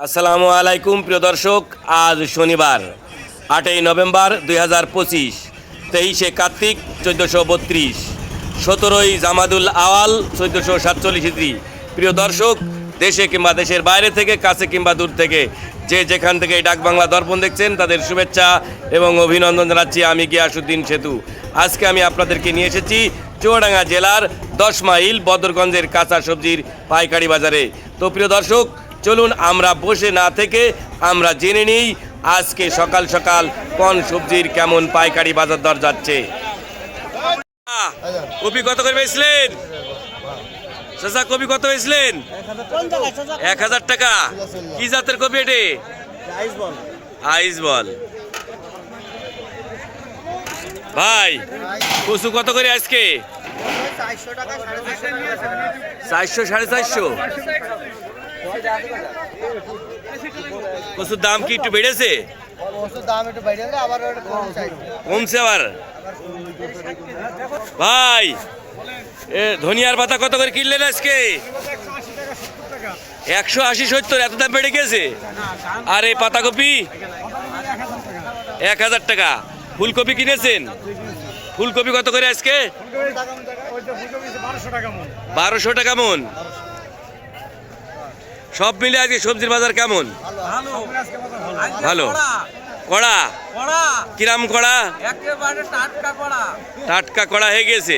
আসসালামু আলাইকুম, প্রিয় দর্শক। আজ শনিবার, আটই নভেম্বর দুই হাজার পঁচিশ, তেইশে কার্তিক চোদ্দোশো বত্রিশ, সতেরোই জামাদুল আওয়াল চোদ্দোশো সাতচল্লিশ প্রিয় দর্শক, দেশে কিংবা দেশের বাইরে থেকে, কাছে কিংবা দূর থেকে, যে যেখান থেকে ডাক বাংলা দর্পণ দেখছেন, তাদের শুভেচ্ছা এবং অভিনন্দন জানাচ্ছি আমি গিয়াসুদ্দিন সেতু। আজকে আমি আপনাদেরকে নিয়ে এসেছি চুয়াডাঙ্গা জেলার দশ মাইল বদরগঞ্জের কাঁচা সবজির পাইকারি বাজারে। তো প্রিয় দর্শক চলুন আমরা বসে না থেকে আমরা জেনে নিই আজকে সকাল সকাল কোন সবজির কেমন পাইকারি বাজার দর যাচ্ছে। কপি কত করে বেচলেন? চাচা কপি কত বেচলেন? এক হাজার টাকা। কি জাতের কপি এটে? আইস বল। ভাই, কচু কত করে আজকে? চারশো সাড়ে চারশো। কচুর দাম কি একটু বেড়েছে? ওষুধ দাম একটু আবার কমছে আবার? ভাই এ ধনিয়ার পাতা কত করে কিনলেন আজকে? একশো আশি সত্তর এত দাম বেড়ে গেছে? আর এই পাতাকপি? এক হাজার টাকা। ফুলকপি কিনেছেন? ফুলকপি কত করে আজকে? বারোশো টাকা মন। সব মিলে আজকে সবজির বাজার কেমন? ভালো। কড়া। কিরাম কড়া? টাটকা কড়া। হয়ে গেছে।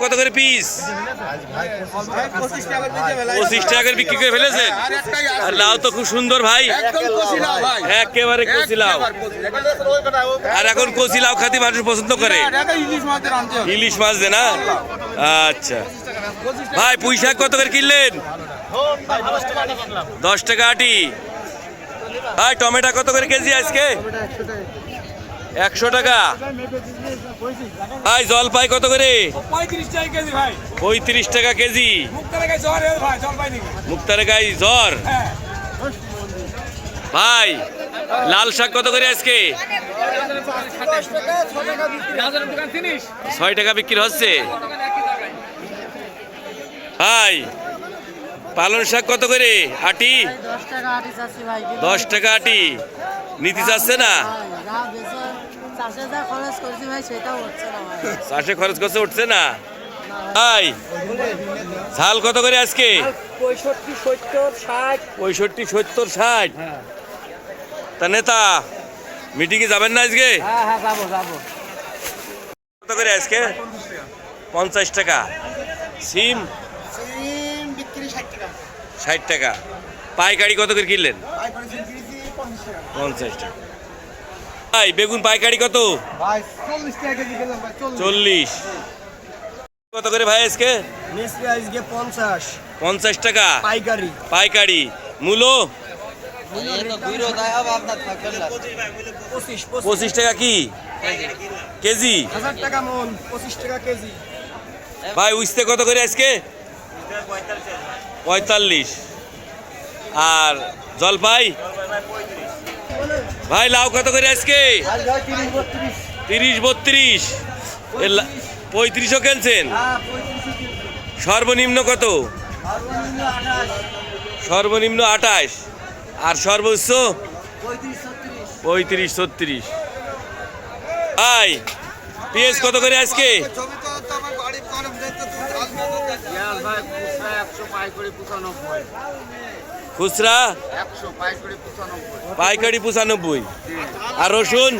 কত করে পিস পঁচিশ টাকা করে বিক্রি করে ফেলেছেন? আর লাউ তো খুব সুন্দর ভাই। একেবারে কচি লাউ। আর এখন কচি লাউ খাতে মানুষ পছন্দ করে। ইলিশ মাছ দে না? আচ্ছা। ভাই পুঁই শাক কত করে কিনলেন? দশ টাকা আটি। ভাই টমেটো কত করে কেজি আজকে? একশো টাকা। ভাই জলপাই কত করে? পঁয়ত্রিশ টাকা কেজি মুক্তারে গাই জ্বর হ্যাঁ। ভাই লাল শাক কত করে আজকে? ছয় টাকা বিক্রি হচ্ছে। ভাই পালন শাক কত করে? আটি? দশ টাকা আটি চাচ্ছি ভাই দশ টাকা আটি। নিতে চাচ্ছে না? চাষে খরচ করছি ভাই চাষে খরচ করছে উঠছে না? ভাই ঝাল কত করে আজকে? পঁয়ষট্টি সত্তর ষাট। ষাট। তা নেতা মিটিংয়ে যাবেন না আজকে? হ্যাঁ হ্যাঁ যাব যাব। কত করে আজকে? পঞ্চাশ টাকা। সিম ষাট টাকা। পাইকারি কত করে কিনলেন? পঞ্চাশ টাকা। ভাই বেগুন পাইকারি কত? চল্লিশ কত করে ভাই আজকে? আজকে পঞ্চাশ। পঞ্চাশ টাকা। পাইকারি। পাইকারি। মূলো? পঁচিশ। পঁচিশ টাকা কি? কেজি? হাজার টাকা মন পঁচিশ টাকা কেজি। ভাই উইস্তে কত করে আজকে? পঁয়তাল্লিশ। আর জলপাই? ভাই, লাউ কত করে আজকে? তিরিশ বত্রিশ। পঁয়ত্রিশও হ্যাঁ সর্বনিম্ন কত? সর্বনিম্ন আঠাশ। আর সর্বোচ্চ? পঁয়ত্রিশ ছত্রিশ। পঁয়ত্রিশ ছত্রিশ ভাই পেঁয়াজ কত করে আজকে ছবি তো আমার বাড়ি গরম দেখতে ভাই খুচরা একশো পাইকারি পঁচানব্বই খুচরা? পাইকারি পঁচানব্বই। আর রসুন?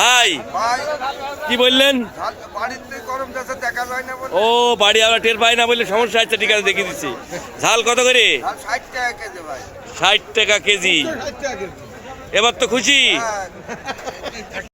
ভাই? কি বললেন? বাড়িতে গরম যাচ্ছে দেখা যায় না বলে। ও বাড়ি আমরা টের পাই না বলে সমস্যা আছে ঠিক আছে দেখিয়ে দিচ্ছি। ঝাল কত করে? ষাট টাকা কেজি ভাই। ষাট টাকা কেজি। এবার তো খুশি। হ্যাঁ।